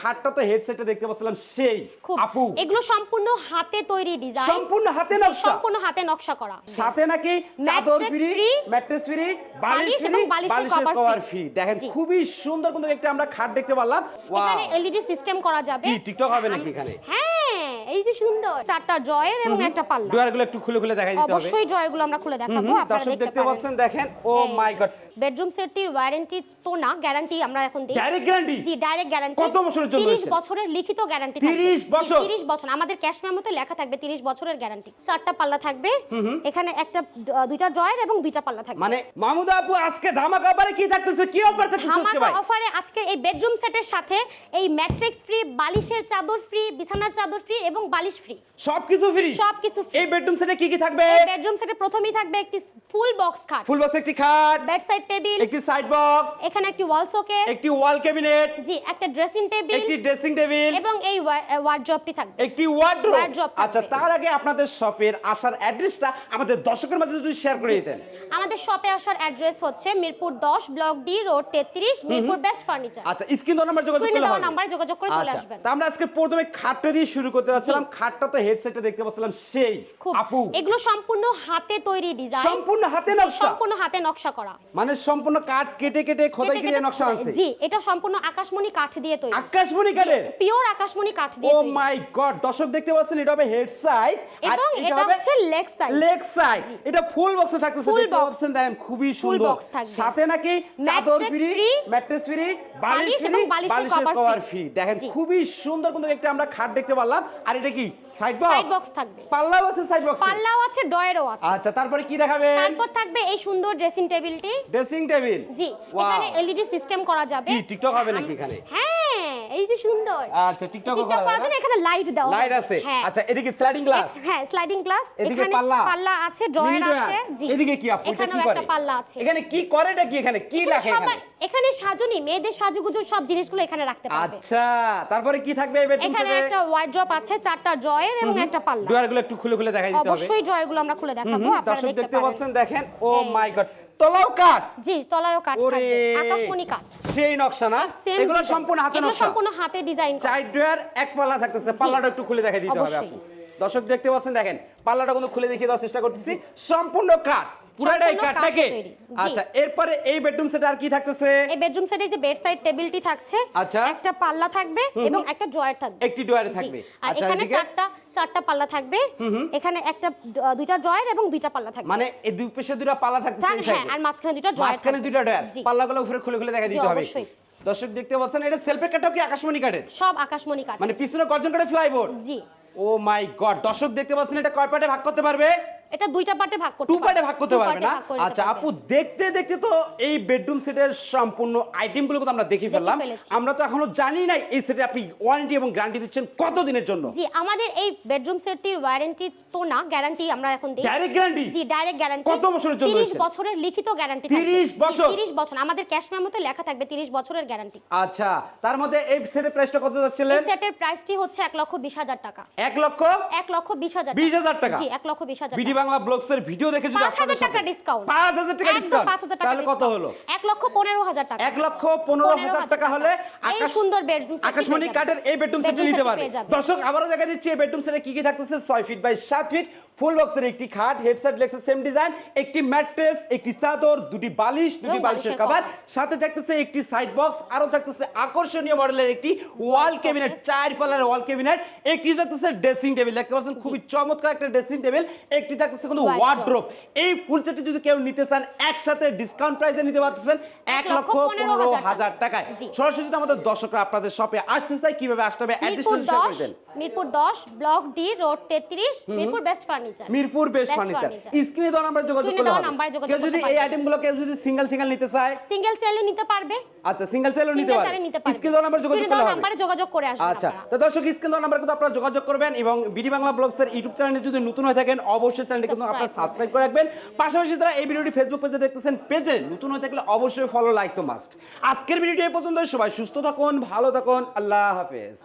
খাটটা তো হেডসেটে দেখতে পাচ্ছিলাম সেই আপু। এগুলো সম্পূর্ণ হাতে তৈরি ডিজাইন সম্পূর্ণ হাতে নকশা। সম্পূর্ণ হাতে নকশা করা। সাথে নাকি চাদর ফ্রি ম্যাট্রেস ফ্রি বালিশ বালিশ ফ্রি cover কভার ফ্রি। দেখেন খুবই সুন্দর কিন্তু একটা আমরা খাট দেখতে পারলাম। এখানে এলইডি সিস্টেম করা যাবে। কি টিকটক হবে নাকি এখানে? হ্যাঁ। চারটা ড্রয়ার এবং একটা পাল্লা ডোয়ারগুলো একটু খুলে খুলে দেখাই দিতে হবে। অবশ্যই ড্রয়ারগুলো আমরা খুলে দেখাবো আপনারা দেখতে পাচ্ছেন দেখেন ও মাই গড বেডরুম সেটটির ওয়ারেন্টি তো না গ্যারান্টি আমরা এখন দিই ডাইরেক্ট গ্যারান্টি জি ডাইরেক্ট গ্যারান্টি কত বছরের জন্য 30 বছরের লিখিত গ্যারান্টি 30 বছর? 30 বছর। আমাদের ক্যাশ মেমোতে লেখা থাকবে 30 বছরের গ্যারান্টি চারটা পাল্লা থাকবে। এখানে একটা দুইটা ড্রয়ার এবং দুইটা পাল্লা থাকবে। মানে মামুদা আপু আজকে ধামাকা অফারে কি থাকতেছে? কি অফার থাকতেছে ধামাকা অফারে আজকে এই বেডরুম সেটের সাথে এই ম্যাট্রিক্স ফ্রি বালিশের চাদর ফ্রি বিছানার চাদর ফ্রি এবং বালিশ ফ্রি সবকিছু ফ্রি সবকিছু এই বেডরুম সেটে কি কি থাকবে? এই বেডরুম সেটে প্রথমেই থাকবে একটি ফুল বক্স খাট। ফুল বক্স একটি খাট বেড সাইড টেবিল একটি সাইড বক্স এখানে একটি ওয়াল শোকেস একটি ওয়াল ক্যাবিনেট জি একটা ড্রেসিং টেবিল একটি ড্রেসিং টেবিল এবং এই ওয়ার্ড্রপটি থাকবে। একটি আচ্ছা তার আগে আপনাদের শপের আসার অ্যাড্রেসটা আমাদের দর্শকের মাঝে যদি শেয়ার করে দিতেন। আমাদের শপে আসার অ্যাড্রেস হচ্ছে Mirpur 10 block D road 33 Mirpur best furniture আচ্ছা স্ক্রিন নাম্বার যোগাযোগ করলে হবে। নাম্বারে যোগাযোগ করে চলে আচ্ছা, আসবেন। তা আমরা আজকে প্রথমে খাটটা দিয়ে শুরু করতে যাচ্ছিলাম। খাটটা তো হেডসেটটা দেখতে পাচ্ছিলাম সেই আপু। এগুলো সম্পূর্ণ হাতে তৈরি ডিজাইন সম্পূর্ণ হাতে নকশা। সম্পূর্ণ হাতে নকশা করা। মানে সম্পূর্ণ কাঠ কেটে কেটে খোদাই করে নকশা আনছে। জি এটা সম্পূর্ণ আকাশমণি কাঠ দিয়ে তৈরি। আকাশমণি কাঠের? পিওর আকাশমণি কাঠ দিয়ে ও মাই গড দর্শক দেখতে পাচ্ছেন এটা হবে হেড সাইড এবং এটা হচ্ছে লেগ সাইড লেগ সাইড এটা ফুল বক্সে থাকতেছে দেখতে পাচ্ছেন দেখেন খুবই সুন্দর। সাথে নাকি চাদর ফ্রি ম্যাট্রেস ফ্রি বালিশ ফ্রি বালিশের কভার ফ্রি দেখেন খুবই সুন্দর কিন্তু একটা আমরা খাট দেখতে পারলাম। আর এটা কি? সাইড বক্স সাইড বক্স থাকবে। পাল্লাও আছে সাইড বক্স পাল্লাও আছে ডয়েরও আছে। আচ্ছা তারপরে কি দেখাবে তারপর থাকবে এই সুন্দর ড্রেসিং টেবিলটি ড্রেসিং টেবিল জি. এখানে এলইডি সিস্টেম করা যাবে। কি টিকটক হবে নাকি এখানে? হ্যাঁ এই যে সুন্দর। আচ্ছা টিকটক করার জন্য এখানে লাইট দেওয়া লাইট। আছে। হ্যাঁ। আচ্ছা এদিকে স্লাইডিং গ্লাস হ্যাঁ স্লাইডিং গ্লাস এখানে পাল্লা? আছে ড্রয়ার আছে। জি। এদিকে কি আপু এটা কি করে? একটা পাল্লা আছে। এখানে কি করে এটা কি এখানে কি রাখে এখানে? এখানে সাজুনি মেয়েদের সাজুগুজুর সব জিনিসগুলো এখানে রাখতে পারবে। আচ্ছা তারপরে কি থাকবে এই বেডরুম এখানে একটা ওয়ার্ড্রপ আছে চারটা ড্রয়ার এবং একটা পাল্লা। ডোয়ারগুলো একটু খুলে খুলে দেখাই দিতে হবে। অবশ্যই ড্রয়ারগুলো আমরা খুলে দেখাবো আপনারা দেখতে দেখতে পাচ্ছেন দেখেন। ও মাই গড তলাও কাঠ। জি তলায়ও কাঠ ওরে থাকবে আকাশমণি কাঠ। সেই নকশা না? Same এগুলো design। সম্পূর্ণ হাতে এগুলো নকশা। সম্পূর্ণ হাতে ডিজাইন চার ড্রয়ার এক পাল্লা থাকতেছে। পাল্লাটা একটু খুলে দেখাই দিতে হবে অবশ্যই। আপু। দর্শক দেখতে পাচ্ছেন দেখেন পাল্লাটা কিন্তু খুলে দেখিয়ে দেওয়ার চেষ্টা করতেছি। সম্পূর্ণ কাঠ। পুরাটাই কাঠ জি। আচ্ছা এরপরে এই বেডরুম সেট আর কি থাকতেছে? এই বেডরুম সেটে যে বেড সাইড টেবিলটি থাকছে আচ্ছা। একটা পাল্লা থাকবে এবং একটা ড্রয়ার থাকবে। একটি ড্রয়ারে থাকবে। আর আচ্ছা এখানে চারটা চারটা পাল্লা থাকবে। এখানে একটা দুইটা ড্রয়ার এবং দুইটা পাল্লা থাকবে। মানে এই দুই পাশে দুটো পাল্লা থাকতেছে তার- এই হ্যাঁ সাইডে আর মাঝখানে দুইটা ড্রয়ার মাঝখানে দুইটা ড্রয়ার পাল্লাগুলো উপরে খুলে খুলে দেখা দিতে হবে। অবশ্যই। দর্শক দেখতে পাচ্ছেন এটা সেলফের কাঠটাও কি আকাশমণি কাঠের? সব আকাশমণি কাঠ মানে পিছনে গর্জন করে flyboard G. O my god দর্শক দেখতে পাচ্ছেন এটা কয় পার্টে ভাগ করতে পারবে? এটা দুইটা পার্টে ভাগ করতে টু। পার্টে ভাগ করতে পারবে না? আচ্ছা আপু দেখতে দেখতে তো এই বেডরুম সেটের সম্পূর্ণ আইটেমগুলো তো আমরা দেখে ফেললাম। আমরা তো এখনও জানি নাই এই সেটে আপনি ওয়ারেন্টি এবং গ্যারান্টি দিচ্ছেন কত দিনের জন্য। জি আমাদের এই বেডরুম সেটটির ওয়ারেন্টি তো না গ্যারান্টি আমরা এখন দিই। ডাইরেক্ট গ্যারান্টি জি ডাইরেক্ট গ্যারান্টি কত বছরের জন্য 30 বছরের লিখিত গ্যারান্টি 30 বছর? 30 বছর। আমাদের ক্যাশ মেমোতে লেখা থাকবে 30 বছরের গ্যারান্টি আচ্ছা তার মধ্যে এই সেটের প্রাইসটা কত যাচ্ছিলেন? এই সেটের প্রাইসটি হচ্ছে 1 লক্ষ 20 হাজার টাকা। এক লক্ষ 1 লক্ষ 20 হাজার 20,000 টাকা? জি 1 লক্ষ 20 হাজার বাংলা ব্লগস এর ভিডিও দেখে যদি 5000 টাকা ডিসকাউন্ট 5000 টাকা ডিসকাউন্ট 5000 টাকা তাহলে কত হলো? 1 লক্ষ 15 হাজার টাকা। এক লক্ষ পনেরো হাজার টাকা হলে আকাশ সুন্দর বেডরুম আকাশমণি কাঠের এই বেডরুম সেটটি নিতে পারবে। দর্শক আবারো দেখা যাচ্ছে এই বেডরুম সেটে কি কি থাকতেছে? 6 ফিট বাই 7 ফিট ফুল বক্সের একটি খাট হেডসেট লেক্সের সেম ডিজাইন একটি ম্যাট্রেস একটি চাদর দুটি বালিশ দুটি বালিশের কভার সাথে থাকতেছে একটি সাইড বক্স আরও থাকতেছে আকর্ষণীয় মডেলের একটি ওয়াল। ক্যাবিনেট চার পালার ওয়াল ক্যাবিনেট একটি থাকতেছে ড্রেসিং টেবিল দেখতে পাচ্ছেন খুবই চমৎকার একটা ড্রেসিং টেবিল একটি থাকতেছে কোনো ওয়ার্ড্রোপ এই ফুল সেটটি যদি কেউ নিতে চান একসাথে ডিসকাউন্ট প্রাইসে নিতে পারতেছেন এক লক্ষ পনেরো হাজার টাকায়। সরাসরি যদি আমাদের দর্শকরা আপনাদের শপে আসতে চাই কীভাবে আসতে হবে? মিরপুর দেন। Mirpur 10 block D road 33 Mirpur best furniture Mirpur best furniture. স্ক্রিনে দেওয়া নাম্বার যোগাযোগ করলে হবে। কেউ যদি এই পারবে। আইটেমগুলো কেউ যদি সিঙ্গেল সিঙ্গেল নিতে চায় সিঙ্গেল চাইলে নিতে পারবে। আচ্ছা সিঙ্গেল চাইলেও নিতে পারে পারবে। স্ক্রিনে দেওয়া নাম্বার যোগাযোগ করলে হবে। নাম্বারে যোগাযোগ করে আসবেন আচ্ছা তো দর্শক স্ক্রিন দেওয়া নাম্বার কিন্তু আপনারা যোগাযোগ করবেন এবং বিডি বাংলা ব্লগসের ইউটিউব চ্যানেলে যদি নতুন হয়ে থাকেন অবশ্যই চ্যানেলটি কিন্তু আপনারা সাবস্ক্রাইব করে রাখবেন। পাশাপাশি যারা এই ভিডিওটি ফেসবুক পেজে দেখতেছেন পেজে নতুন হয়ে থাকলে অবশ্যই ফলো লাইক তো মাস্ট আজকের ভিডিওটি এই পর্যন্ত সবাই সুস্থ থাকুন ভালো থাকুন। আল্লাহ হাফেজ।